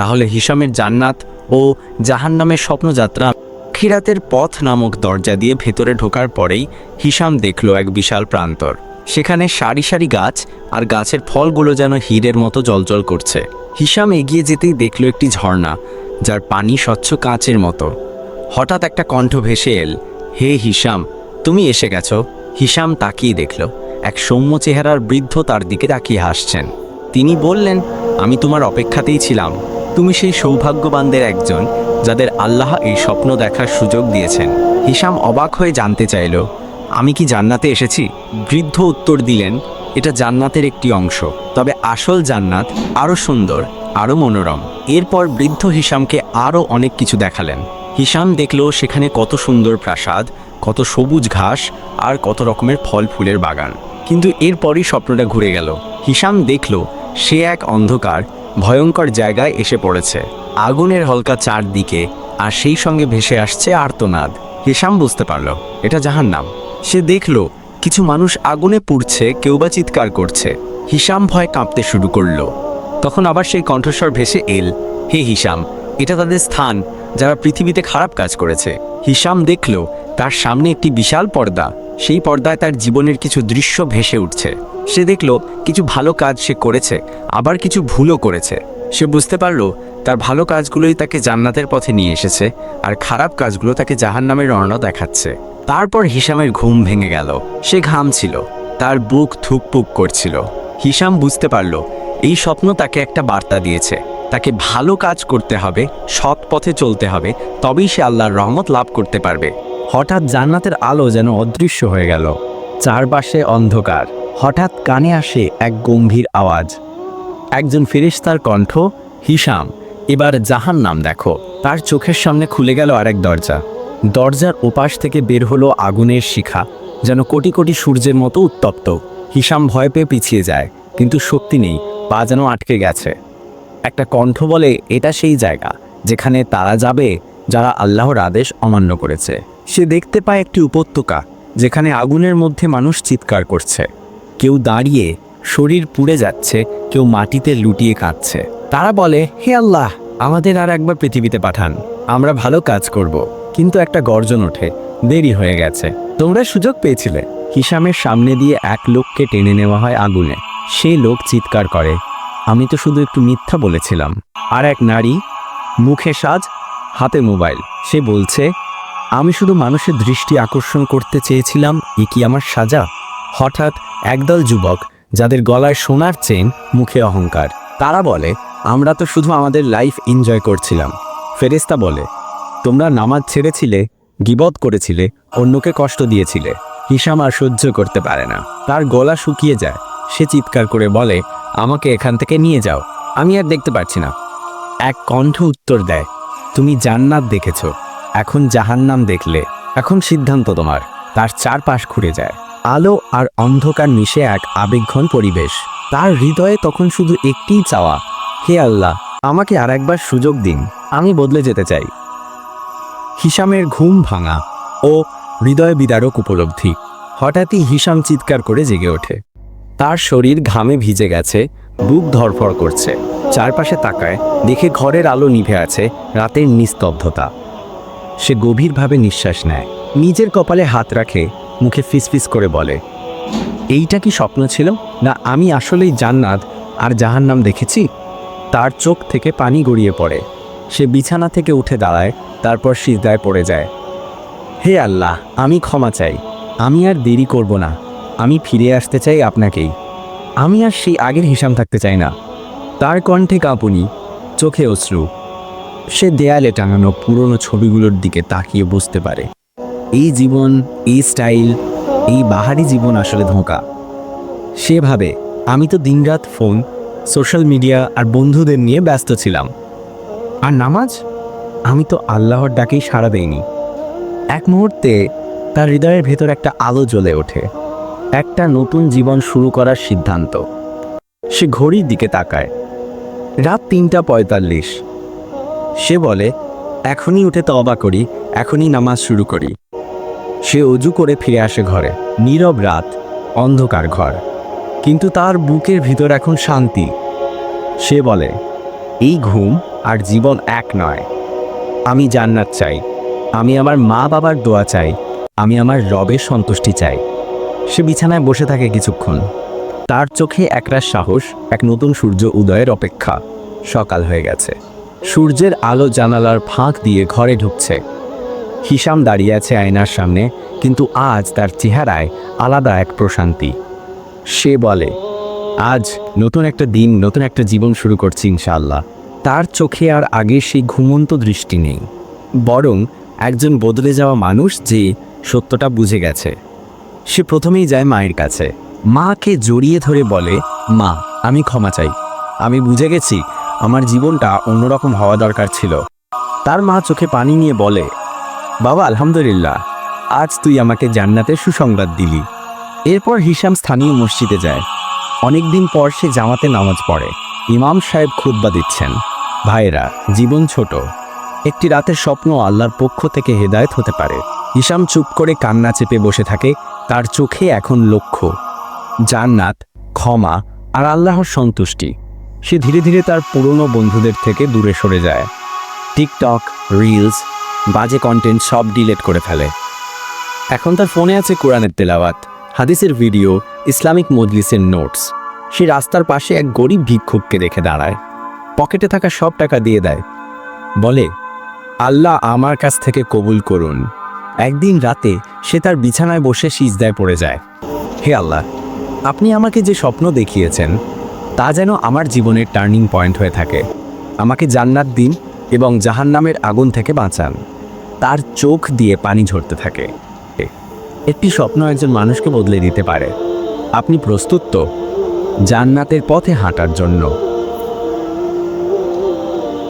তাহলে হিসামের জান্নাত ও জাহান্নামের স্বপ্নযাত্রা খিরাতের পথ নামক দরজা দিয়ে ভেতরে ঢোকার পরেই হিসাম দেখল এক বিশাল প্রান্তর। সেখানে সারি সারি গাছ আর গাছের ফলগুলো যেন হীরের মতো জলজল করছে। হিসাম এগিয়ে যেতেই দেখল একটি ঝর্ণা, যার পানি স্বচ্ছ কাঁচের মতো। হঠাৎ একটা কণ্ঠ ভেসে এল, হে হিসাম তুমি এসে গেছো? হিসাম তাকিয়ে দেখল, এক সৌম্য চেহারার বৃদ্ধ তার দিকে তাকিয়ে হাসছেন। তিনি বললেন, আমি তোমার অপেক্ষাতেই ছিলাম। তুমি সেই সৌভাগ্যবানদের একজন, যাদের আল্লাহ এই স্বপ্ন দেখার সুযোগ দিয়েছেন। হিসাম অবাক হয়ে জানতে চাইল, আমি কি জান্নাতে এসেছি? বৃদ্ধ উত্তর দিলেন, এটা জান্নাতের একটি অংশ, তবে আসল জান্নাত আরও সুন্দর আরও মনোরম। এরপর বৃদ্ধ হিসামকে আরও অনেক কিছু দেখালেন। হিসাম দেখল সেখানে কত সুন্দর প্রাসাদ, কত সবুজ ঘাস আর কত রকমের ফল ফুলের বাগান। কিন্তু এরপরই স্বপ্নটা ঘুরে গেল। হিসাম দেখল, সে এক অন্ধকার ভয়ঙ্কর জায়গায় এসে পড়েছে। আগুনের হলকা চারদিকে আর সেই সঙ্গে ভেসে আসছে আর্তনাদ। হিসাম বুঝতে পারল, এটা জাহান নাম সে দেখল, কিছু মানুষ আগুনে পুড়ছে, কেউ বা চিৎকার করছে। হিসাম ভয় কাঁপতে শুরু করল। তখন আবার সেই কণ্ঠস্বর ভেসে এল, হে হিসাম এটা তাদের স্থান, যারা পৃথিবীতে খারাপ কাজ করেছে। হিসাম দেখল, তার সামনে একটি বিশাল পর্দা। সেই পর্দায় তার জীবনের কিছু দৃশ্য ভেসে উঠছে। সে দেখল কিছু ভালো কাজ সে করেছে, আবার কিছু ভুলও করেছে। সে বুঝতে পারল তার ভালো কাজগুলোই তাকে জান্নাতের পথে নিয়ে এসেছে আর খারাপ কাজগুলো তাকে জাহান জাহান্নামের রণ দেখাচ্ছে। তারপর হিসামের ঘুম ভেঙে গেল। সে ঘাম ছিল, তার বুক থুকপুক করছিল। হিসাম বুঝতে পারল এই স্বপ্ন তাকে একটা বার্তা দিয়েছে, তাকে ভালো কাজ করতে হবে, সৎ পথে চলতে হবে, তবেই সে আল্লাহর রহমত লাভ করতে পারবে। হঠাৎ জান্নাতের আলো যেন অদৃশ্য হয়ে গেল। চারপাশে অন্ধকার। হঠাৎ কানে আসে এক গম্ভীর আওয়াজ। একজন ফেরেশতার কণ্ঠ হিসাম এবার জাহান নাম দেখো। তার চোখের সামনে খুলে গেল আরেক দরজা। দরজার ওপাশ থেকে বের হলো আগুনের শিখা, যেন কোটি কোটি সূর্যের মতো উত্তপ্ত। হিসাম ভয় পেয়ে পিছিয়ে যায়, কিন্তু শক্তি নেই, পা যেন আটকে গেছে। একটা কণ্ঠ বলে, এটা সেই জায়গা, যেখানে তারা যাবে, যারা আল্লাহর আদেশ অমান্য করেছে। সে দেখতে পায় একটি উপত্যকা, যেখানে আগুনের মধ্যে মানুষ চিৎকার করছে। কেউ দাঁড়িয়ে শরীর পুড়ে যাচ্ছে, কেউ মাটিতে লুটিয়ে কাঁদছে। তারা বলে, হে আল্লাহ, আমাদের আর একবার পৃথিবীতে পাঠান, আমরা ভালো কাজ করব। কিন্তু একটা গর্জন ওঠে, দেরি হয়ে গেছে। তোমরা সুযোগ পেয়েছিলে? হিসামের সামনে দিয়ে এক লোককে টেনে নেওয়া হয় আগুনে। সেই লোক চিৎকার করে, আমি তো শুধু একটু মিথ্যা বলেছিলাম। আর এক নারী, মুখে সাজ, হাতে মোবাইল। সে বলছে, আমি শুধু মানুষের দৃষ্টি আকর্ষণ করতে চেয়েছিলাম, এ কি আমার সাজা? হঠাৎ একদল যুবক যাদের গলায় সোনার চেন, মুখে অহংকার। তারা বলে, আমরা তো শুধু আমাদের লাইফ এনজয় করছিলাম। ফেরেস্তা বলে, তোমরা নামাজ ছেড়েছিলে, গিবত করেছিলে, অন্যকে কষ্ট দিয়েছিলে। হিসাম আর সহ্য করতে পারে না। তার গলা শুকিয়ে যায়। সে চিৎকার করে বলে, আমাকে এখান থেকে নিয়ে যাও। আমি আর দেখতে পাচ্ছি না। এক কণ্ঠ উত্তর দেয়, তুমি জান্নাত দেখেছ। এখন জাহান্নাম দেখলে। এখন সিদ্ধান্ত তোমার। তার চারপাশ ঘুরে যায়। আলো আর অন্ধকার মিশে এক আবেগঘন পরিবেশ। তার হৃদয়ে তখন শুধু একটিই চাওয়া, হে আল্লাহ, আমাকে আর একবার সুযোগ দিন, আমি বদলে যেতে চাই। হিসামের ঘুম ভাঙা ও হৃদয় বিদারক উপলব্ধি। হঠাৎই হিসাম চিৎকার করে জেগে ওঠে। তার শরীর ঘামে ভিজে গেছে, বুক ধরফর করছে। চারপাশে তাকায়, দেখে ঘরের আলো নিভে আছে রাতের নিস্তব্ধতা। সে গভীরভাবে নিঃশ্বাস নেয়। নিজের কপালে হাত রাখে মুখে ফিসফিস করে বলে, এইটা কি স্বপ্ন ছিল? না, আমি আসলেই জান্নাত আর জাহান্নাম দেখেছি? তার চোখ থেকে পানি গড়িয়ে পড়ে। সে বিছানা থেকে উঠে দাঁড়ায়, তারপর সিজদায় পড়ে যায়। হে আল্লাহ, আমি ক্ষমা চাই। আমি আর দেরি করব না। আমি ফিরে আসতে চাই আপনাকেই। আমি আর সেই আগের হিসাম থাকতে চাই না। তার কণ্ঠে কাঁপুনি, চোখে অশ্রু। সে দেয়ালে টাঙানো পুরনো ছবিগুলোর দিকে তাকিয়ে বুঝতে পারে। এই জীবন, এই স্টাইল, এই বাহারি জীবন আসলে ধোঁকা। সে ভাবে আমি তো দিনরাত ফোন, সোশ্যাল মিডিয়া আর বন্ধুদের নিয়ে ব্যস্ত ছিলাম। আর নামাজ? আমি তো আল্লাহর ডাকেই সাড়া দেইনি। এক মুহূর্তে তার হৃদয়ের ভেতর একটা আলো জ্বলে ওঠে। একটা নতুন জীবন শুরু করার সিদ্ধান্ত। সে ঘড়ির দিকে তাকায়। রাত তিনটা পঁয়তাল্লিশ। সে বলে, এখনই উঠে তবা করি, এখনই নামাজ শুরু করি। সে অজু করে ফিরে আসে ঘরে। নীরব রাত, অন্ধকার ঘর। কিন্তু তার বুকের ভিতর এখন শান্তি। সে বলে, এই ঘুম আর জীবন এক নয়। আমি জান্নাত চাই। আমি আমার মা বাবার দোয়া চাই। আমি আমার রবের সন্তুষ্টি চাই। সে বিছানায় বসে থাকে কিছুক্ষণ। তার চোখে একরাশ সাহস, এক নতুন সূর্য উদয়ের অপেক্ষা। সকাল হয়ে গেছে। সূর্যের আলো জানালার ফাঁক দিয়ে ঘরে ঢুকছে। হিসাম দাঁড়িয়ে আছে আয়নার সামনে, কিন্তু আজ তার চেহারায় আলাদা এক প্রশান্তি। সে বলে, আজ নতুন একটা দিন, নতুন একটা জীবন শুরু করছি ইনশাআল্লাহ। তার চোখে আর আগে সেই ঘুমন্ত দৃষ্টি নেই। বরং একজন বদলে যাওয়া মানুষ যে সত্যটা বুঝে গেছে। সে প্রথমেই যায় মায়ের কাছে। মাকে জড়িয়ে ধরে বলে, মা, আমি ক্ষমা চাই। আমি বুঝে গেছি আমার জীবনটা অন্যরকম হওয়া দরকার ছিল। তার মা চোখে পানি নিয়ে বলে বাবা, আলহামদুলিল্লাহ। আজ তুই আমাকে জান্নাতের সুসংবাদ দিলি। এরপর হিসাম স্থানীয় মসজিদে যায়। অনেকদিন পর সে জামাতে নামাজ পড়ে। ইমাম সাহেব খুতবা দিচ্ছেন। ভাইরা জীবন ছোট। একটি রাতের স্বপ্ন আল্লাহর পক্ষ থেকে হেদায়েত হতে পারে। হিসাম চুপ করে কান্না চেপে বসে থাকে। তার চোখে এখন লক্ষ্য। জান্নাত, ক্ষমা আর আল্লাহর সন্তুষ্টি। সে ধীরে ধীরে তার পুরনো বন্ধুদের থেকে দূরে সরে যায়। টিকটক, রিলস বাজে কন্টেন্ট সব ডিলেট করে ফেলে। এখন তার ফোনে আছে কোরআনের তেলাওয়াত, হাদিসের ভিডিও ইসলামিক মজলিসের নোটস সে রাস্তার পাশে এক গরিব ভিক্ষুককে দেখে দাঁড়ায়। পকেটে থাকা সব টাকা দিয়ে দেয়। বলে, আল্লাহ আমার কাছ থেকে কবুল করুন। একদিন রাতে সে তার বিছানায় বসে সিজদায় পড়ে যায়। হে আল্লাহ, আপনি আমাকে যে স্বপ্ন দেখিয়েছেন, তা যেন আমার জীবনের টার্নিং পয়েন্ট হয়ে থাকে। আমাকে জান্নাত দিন এবং জাহান্নামের আগুন থেকে বাঁচান। তার চোখ দিয়ে পানি ঝরতে থাকে। একটি স্বপ্ন একজন মানুষকে বদলে দিতে পারে। আপনি প্রস্তুত তো? জান্নাতের পথে হাঁটার জন্য।